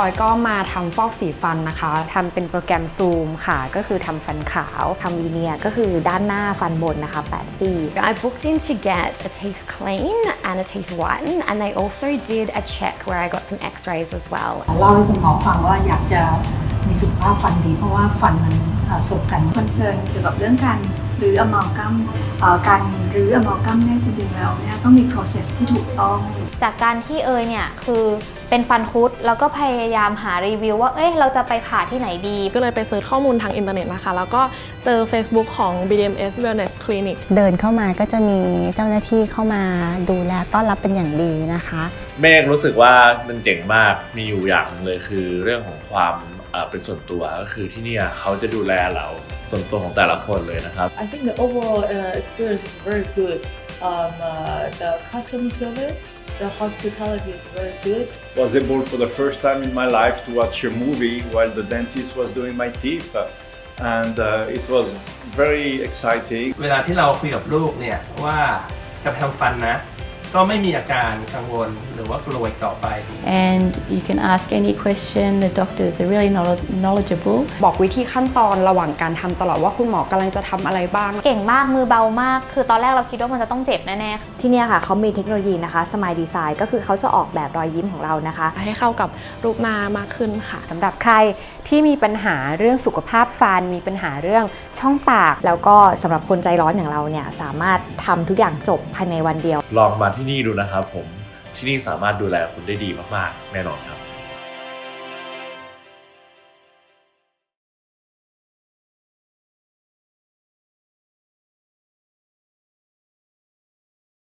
อยก็มาทำฟอกสีฟันนะคะทำเป็นโปรแกรม Zoom ค่ะ ก็คือทำฟันขาวทำวีเนียร์ก็คือด้านหน้าฟันบนนะคะ8ซี่ I booked in to get a teeth clean and a teeth whiten, and they also did a check where I got some x rays as well. เล่าให้คุณหมอฟังว่าอยากจะ มีสุขภาพฟันดี เพราะว่าฟันมันอ่าสบกันคอนเซิร์นเกี่ยวกับเรื่องการรื้ออมอลกัมเอ่อการรื้ออมอลกัมเนี่ยจริงๆแล้วเนี่ยต้องมี process ที่ถูกต้อง จากการที่เอยเนี่ยคือเป็นฟันคุดแล้วก็พยายามหารีวิวว่าเอ้ยเราจะไปผ่าที่ไหนดี ก็เลยไปเสิร์ชข้อมูลทางอินเทอร์เน็ตนะคะ แล้วก็เจอ Facebook ของ BDMS Wellness Clinic เดินเข้ามาก็จะมีเจ้าหน้าที่เข้ามาดูแลต้อนรับเป็นอย่างดีนะคะ เมฆรู้สึกว่ามันเจ๋งมากมีอยู่อย่างหนึงเลยคือเรื่องของความ เอ่อเป็นส่วนตัวก็คือที่เนี่ยเขาจะดูแลเราส่วนตัวของแต่ละคนเลยนะครับ I think the overall uh, experience is very good. Um, uh, the customer service, the hospitality is very good. was able for the first time in my life to watch a movie while the dentist was doing my teeth and uh, it was very exciting เวลาที่เราคุยกับลูกเนี่ยว่าจะไปทำฟันนะ ก็ไม่มีอาการกังวลหรือว่ากลัวอีกต่อไป and you can ask any question. The doctors are really knowledge- knowledgeable. บอกวิธีขั้นตอนระหว่างการทำตลอดว่าคุณหมอกำลังจะทำอะไรบ้าง เก่งมากมือเบามาก คือตอนแรกเราคิดว่ามันจะต้องเจ็บแน่ๆที่เนี่ยค่ะเขามีเทคโนโลยีนะคะ Smile Design ก็คือเขาจะออกแบบรอยยิ้มของเรานะคะ ให้เข้ากับรูปหน้ามากขึ้นค่ะ สำหรับใครที่มีปัญหาเรื่องสุขภาพฟัน มีปัญหาเรื่องช่องปาก แล้วก็สำหรับคนใจร้อนอย่างเราเนี่ย สามารถทำทุกอย่างจบภายในวันเดียว ลองมาที่นี่ดูนะครับผมที่นี่สามารถดูแลคุณได้ดีมากๆ แน่นอนครับ